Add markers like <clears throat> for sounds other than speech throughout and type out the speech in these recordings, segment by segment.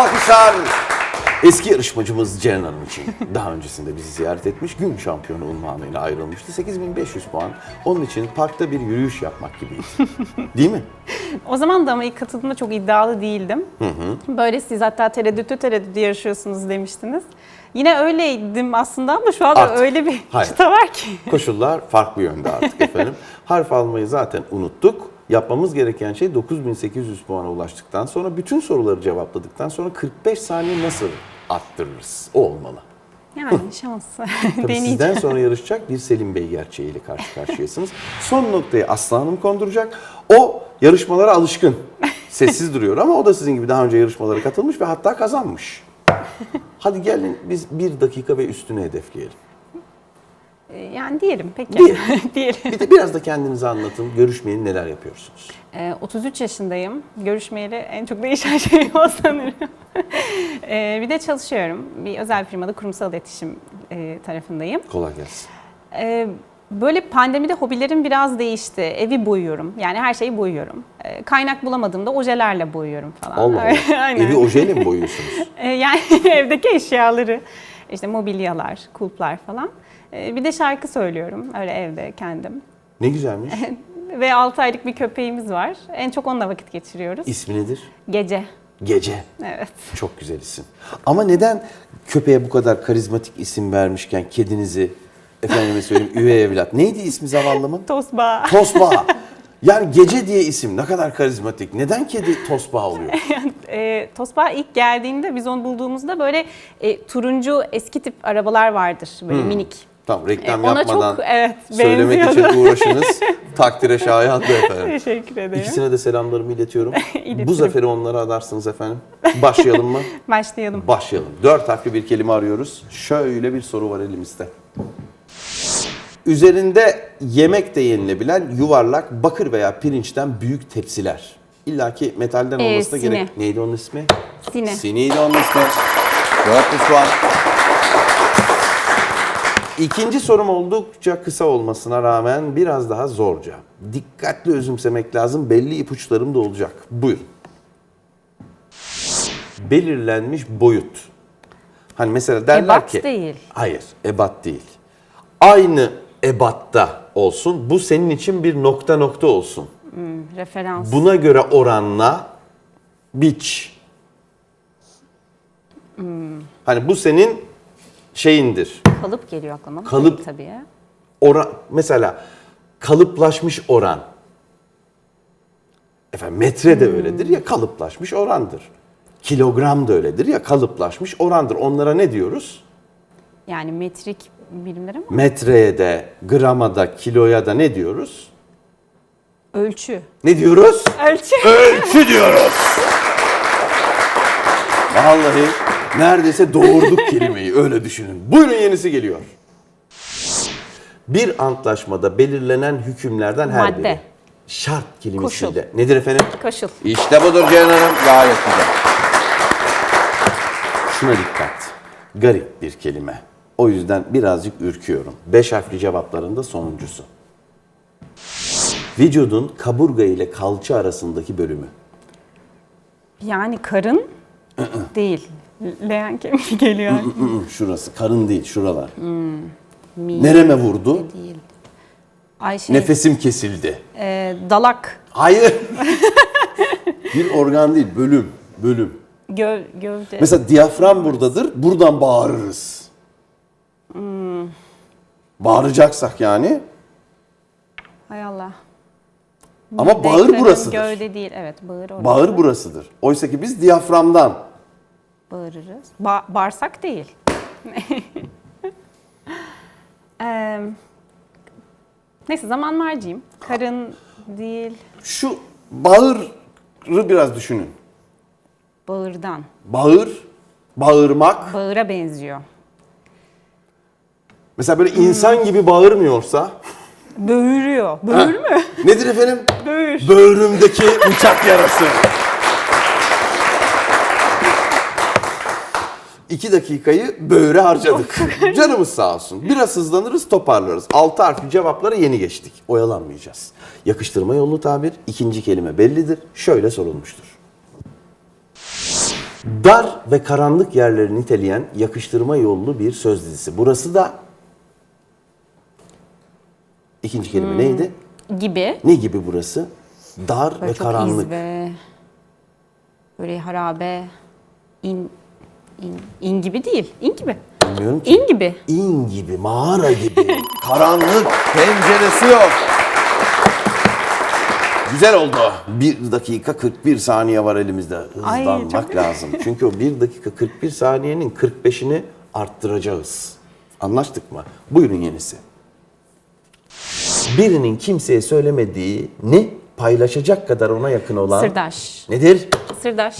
Alkışlar eski yarışmacımız Ceren Hanım için. <laughs> Daha öncesinde bizi ziyaret etmiş, gün şampiyonu unvanıyla ayrılmıştı. 8500 puan. Onun için parkta bir yürüyüş yapmak gibiydi. <laughs> Değil mi? O zaman da ama ilk katıldığımda çok iddialı değildim. Böyle siz hatta tereddütlü tereddütlü yarışıyorsunuz demiştiniz. Yine öyleydim aslında ama şu anda Artık. öyle bir çıta var ki. Koşullar farklı yönde artık efendim. <laughs> Harf almayı zaten unuttuk. Yapmamız gereken şey 9800 puana ulaştıktan sonra bütün soruları cevapladıktan sonra 45 saniye nasıl arttırırız? O olmalı. Yani şans. Tabii <laughs> sizden sonra yarışacak bir Selim Bey gerçeğiyle karşı karşıyasınız. Son noktayı Aslı Hanım konduracak. O yarışmalara alışkın. Sessiz duruyor ama o da sizin gibi daha önce yarışmalara katılmış ve hatta kazanmış. Hadi gelin biz bir dakika ve üstüne hedefleyelim. Ee, Yani diyelim peki. Diyelim. <laughs> diyelim. Bir de biraz da kendinizi anlatın. Görüşmeyeli neler yapıyorsunuz? Ee, 33 yaşındayım. Görüşmeyeli en çok değişen <laughs> şey o sanırım. Ee, bir de çalışıyorum. Bir özel firmada kurumsal iletişim e, tarafındayım. Kolay gelsin. Ee, böyle pandemide hobilerim biraz değişti. Evi boyuyorum. Yani her şeyi boyuyorum. Kaynak bulamadığımda ojelerle boyuyorum falan. Allah Allah. <laughs> Evi ojeyle mi boyuyorsunuz? Yani evdeki eşyaları, işte mobilyalar, kulplar falan. Ee, bir de şarkı söylüyorum öyle evde kendim. Ne güzelmiş. <laughs> Ve 6 aylık bir köpeğimiz var. En çok onunla vakit geçiriyoruz. İsmi nedir? Gece. Gece. Evet. Çok güzel isim. Ama neden köpeğe bu kadar karizmatik isim vermişken kedinizi efendime söyleyeyim <laughs> üvey evlat. Neydi ismi zavallımın? Tosba. Tosbağa. Yani gece diye isim ne kadar karizmatik. Neden kedi <laughs> tosbağa oluyor? e, Tosba ilk geldiğinde biz onu bulduğumuzda böyle e, turuncu eski tip arabalar vardır. Böyle minik. Tamam reklam E, ona yapmadan çok, evet, söylemek için uğraşınız. <laughs> Takdire şayandı efendim. Teşekkür ederim. İkisine de selamlarımı <laughs> iletiyorum. Bu zaferi onlara adarsınız efendim. Başlayalım mı? Başlayalım. Başlayalım. Dört harfli bir kelime arıyoruz. Şöyle bir soru var elimizde. Üzerinde yemek de yenilebilen yuvarlak bakır veya pirinçten büyük tepsiler. İlla ki metalden Ee, olmasına sine. gerek. Neydi onun ismi? Sine. Sineydi onun ismi. Dört şu an. İkinci sorum oldukça kısa olmasına rağmen biraz daha zorca. Dikkatli özümsemek lazım. Belli ipuçlarım da olacak. Buyurun. Belirlenmiş boyut. Hani mesela derler Ebat ki... değil. Hayır, ebat değil. Aynı ebatta olsun. Bu senin için bir nokta nokta olsun. Referans. Buna göre oranla biç. Hani bu senin şeyindir. Kalıp geliyor aklıma. Kalıp. Tabii. Oran mesela kalıplaşmış oran. Efendim metre de öyledir ya kalıplaşmış orandır. Kilogram da öyledir ya kalıplaşmış orandır. Onlara ne diyoruz? Yani metrik birimler ama Metreye de, grama da, kiloya da ne diyoruz? ölçü. Ne diyoruz? Ölçü. <laughs> Ölçü diyoruz. Vallahi neredeyse doğurduk kelimeyi öyle düşünün. Buyurun yenisi geliyor. Bir antlaşmada belirlenen hükümlerden her Madde. biri. Şart kelimesiyle. Nedir efendim? Koşul. İşte budur Ceyhan Hanım. Gayet güzel. Şuna dikkat. Garip bir kelime. O yüzden birazcık ürküyorum. Beş harfli cevaplarında sonuncusu. Vücudun kaburga ile kalça arasındaki bölümü. Yani karın <clears throat> değil. Leğen kemiği geliyor. <clears throat> <clears throat> Şurası. Karın değil, şuralar. Mi Nereme vurdu? değil. Ay şey, Nefesim kesildi. e, dalak, Hayır. <laughs> bir organ değil, bölüm. Bölüm. göv, gövde. Mesela diyafram buradadır, buradan bağırırız. Bağıracaksak yani. Hay Allah. Ama bağır Denkledim, burasıdır. Gövde değil. Evet bağır orası. Bağır burasıdır. Oysa ki biz diyaframdan. Bağırırız. Ba- bağırsak değil. <laughs> Neyse zaman harcayayım. Karın değil, Şu bağırı biraz düşünün. bağırdan. Bağır, bağırmak. Bağıra benziyor. Mesela böyle insan gibi bağırmıyorsa. Böğürüyor. Böğür mü? <laughs> Nedir efendim? Böğür. Böğrümdeki bıçak yarası. İki dakikayı böğre harcadık. <laughs> Canımız sağ olsun. Biraz hızlanırız toparlarız. Altı harfli cevaplara yeni geçtik. Oyalanmayacağız. Yakıştırma yollu tabir. ikinci kelime bellidir. Şöyle sorulmuştur. Dar ve karanlık yerleri niteleyen yakıştırma yollu bir söz dizisi. Burası da ikinci kelime neydi? Gibi. Ne gibi burası? Dar Böyle ve çok karanlık. izbe. Böyle harabe. İn, in, in gibi değil. İn gibi. Bilmiyorum ki. İn gibi. İn gibi, mağara gibi, <laughs> karanlık, penceresi yok. Güzel oldu. 1 dakika 41 saniye var elimizde. Ay, Hızlanmak çok- lazım. Çünkü o 1 dakika 41 saniyenin 45'ini arttıracağız. Anlaştık mı? Buyurun yenisi. Birinin kimseye söylemediğini paylaşacak kadar ona yakın olan... Sırdaş. Nedir? Sırdaş.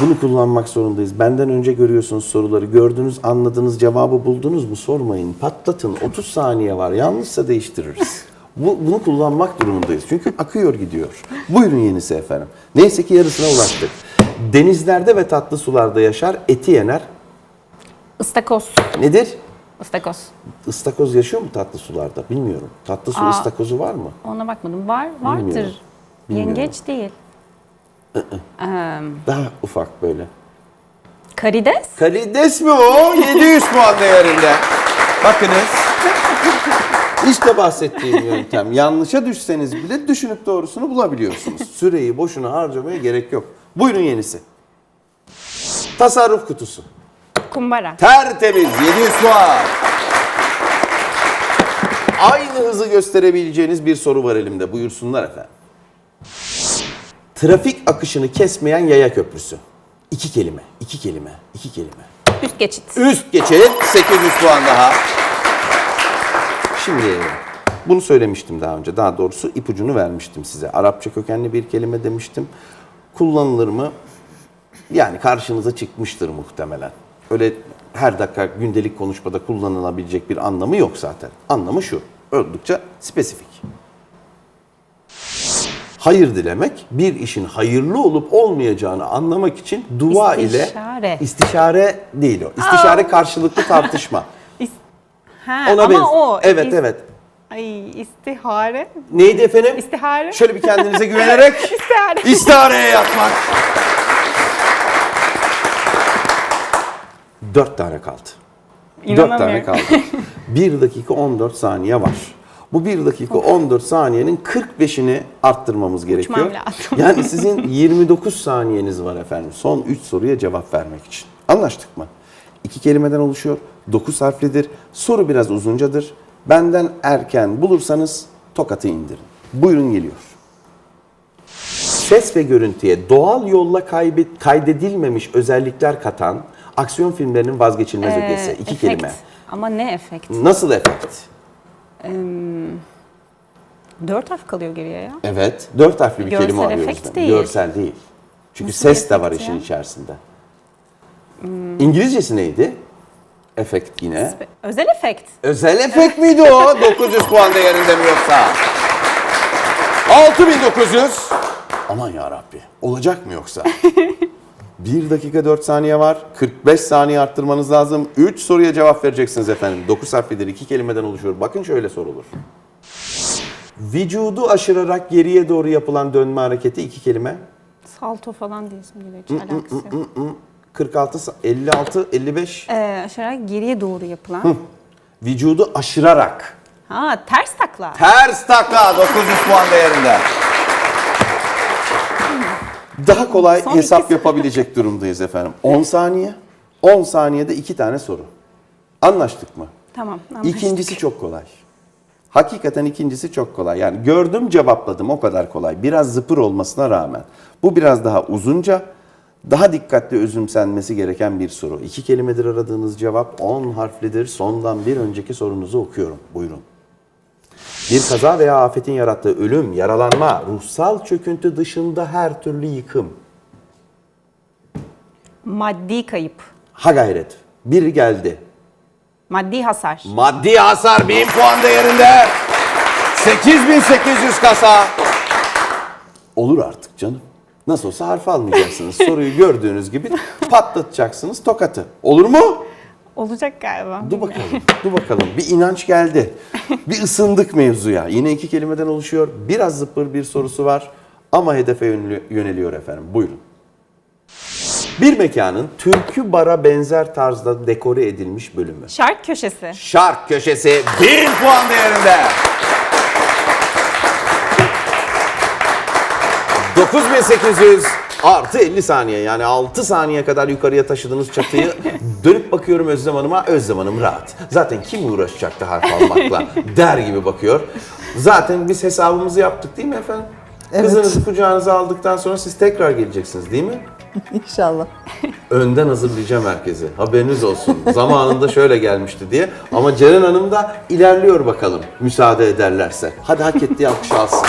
Bunu kullanmak zorundayız. Benden önce görüyorsunuz soruları. Gördünüz, anladınız, cevabı buldunuz mu? Sormayın. Patlatın. 30 saniye var. Yanlışsa değiştiririz. Bu, bunu kullanmak durumundayız. Çünkü akıyor gidiyor. Buyurun yenisi efendim. Neyse ki yarısına ulaştık. Denizlerde ve tatlı sularda yaşar, eti yener. Istakoz. Nedir? Istakoz. Istakoz yaşıyor mu tatlı sularda? Bilmiyorum. Tatlı su Aa. ıstakozu var mı? Ona bakmadım. Var, vardır. Bilmiyorum. Bilmiyorum. Yengeç değil. Em, Daha ufak böyle. karides. Karides mi o? 700 puan değerinde. Bakınız. İşte bahsettiğim yöntem. Yanlışa düşseniz bile düşünüp doğrusunu bulabiliyorsunuz. Süreyi boşuna harcamaya gerek yok. Buyurun yenisi. Tasarruf kutusu. Kumbara. Tertemiz 700 puan. Aynı hızı gösterebileceğiniz bir soru var elimde. Buyursunlar efendim. Trafik akışını kesmeyen yaya köprüsü. İki kelime, iki kelime, iki kelime. Üst geçit. Üst geçelim 800 puan daha. Şimdi bunu söylemiştim daha önce. Daha doğrusu ipucunu vermiştim size. Arapça kökenli bir kelime demiştim. Kullanılır mı? Yani karşınıza çıkmıştır muhtemelen. Öyle her dakika gündelik konuşmada kullanılabilecek bir anlamı yok zaten. Anlamı şu. Oldukça spesifik. Hayır dilemek bir işin hayırlı olup olmayacağını anlamak için dua İstişare. ile istişare değil o. İstişare karşılıklı tartışma. <laughs> Ha, Ona ama benz- o. Evet is- evet. Ay istihare. Neydi efendim? İstihare. Şöyle bir kendinize güvenerek <laughs> İstihare. istihareye yatmak. Dört tane kaldı. Dört tane İnanamıyorum. kaldı. <laughs> 1 dakika 14 saniye var. Bu 1 dakika 14 saniyenin 45'ini arttırmamız gerekiyor. Yani <laughs> sizin 29 saniyeniz var efendim. Son 3 soruya cevap vermek için. Anlaştık mı? İki kelimeden oluşuyor. 9 harflidir. Soru biraz uzuncadır. Benden erken bulursanız tokatı indirin. Buyurun geliyor. Ses ve görüntüye doğal yolla kaybet- kaydedilmemiş özellikler katan aksiyon filmlerinin vazgeçilmez Ee, ögesi. İki efekt. kelime. Ama ne efekt? Nasıl efekt? Dört harf kalıyor geriye ya. Evet. Dört harfli bir Görsel kelime arıyoruz. efekt ben. değil. Görsel değil. Çünkü Nasıl ses de var efekt işin ya? Hmm. içerisinde. İngilizcesi neydi? Efekt yine. Özel efekt. Özel efekt miydi o? <laughs> 900 puan değerinde mi yoksa? 6900. Aman ya Rabbi. Olacak mı yoksa? <laughs> 1 dakika 4 saniye var. 45 saniye arttırmanız lazım. 3 soruya cevap vereceksiniz efendim. 9 harflidir. 2 kelimeden oluşuyor. Bakın şöyle sorulur. Vücudu aşırarak geriye doğru yapılan dönme hareketi iki kelime. Salto falan diyorsun gibi hiç alakası yok. 46, sa- 56, 55. Ee, aşağı geriye doğru yapılan. Vücudu aşırarak. Ha ters takla. Ters takla 900 puan değerinde. Daha kolay Son hesap iki- yapabilecek durumdayız efendim. 10 saniye. 10 saniyede 2 tane soru. Anlaştık mı? Tamam anlaştık. İkincisi çok kolay. Hakikaten ikincisi çok kolay. Yani gördüm cevapladım o kadar kolay. Biraz zıpır olmasına rağmen. Bu biraz daha uzunca, daha dikkatli özümsenmesi gereken bir soru. İki kelimedir aradığınız cevap 10 harflidir. Sondan bir önceki sorunuzu okuyorum. Buyurun. Bir kaza veya afetin yarattığı ölüm, yaralanma, ruhsal çöküntü dışında her türlü yıkım. Maddi kayıp. Ha gayret. Biri geldi. Maddi hasar. Maddi hasar 1000 puan değerinde. 8800 kasa. Olur artık canım. Nasıl olsa harf almayacaksınız. Soruyu gördüğünüz gibi <laughs> patlatacaksınız tokatı. Olur mu? Olacak galiba. Dur bakalım. Dur bakalım. Bir inanç geldi. Bir ısındık mevzuya. Yine iki kelimeden oluşuyor. Biraz zıppır bir sorusu var. ama hedefe yöneli- yöneliyor efendim. Buyurun. Bir mekanın türkü bara benzer tarzda dekore edilmiş bölümü. Şark köşesi. Şark köşesi 1 puan değerinde. 9800 artı 50 saniye yani 6 saniye kadar yukarıya taşıdığınız çatıyı <laughs> dönüp bakıyorum Özlem Hanım'a Özlem Hanım rahat. Zaten kim uğraşacaktı harf almakla der gibi bakıyor. Zaten biz hesabımızı yaptık değil mi efendim? Evet. Kızınızı kucağınıza aldıktan sonra siz tekrar geleceksiniz değil mi? <laughs> İnşallah. Önden hazırlayacağım herkesi. Haberiniz olsun. Zamanında şöyle gelmişti diye. Ama Ceren Hanım da ilerliyor bakalım. Müsaade ederlerse. Hadi hak ettiği alkış alsın.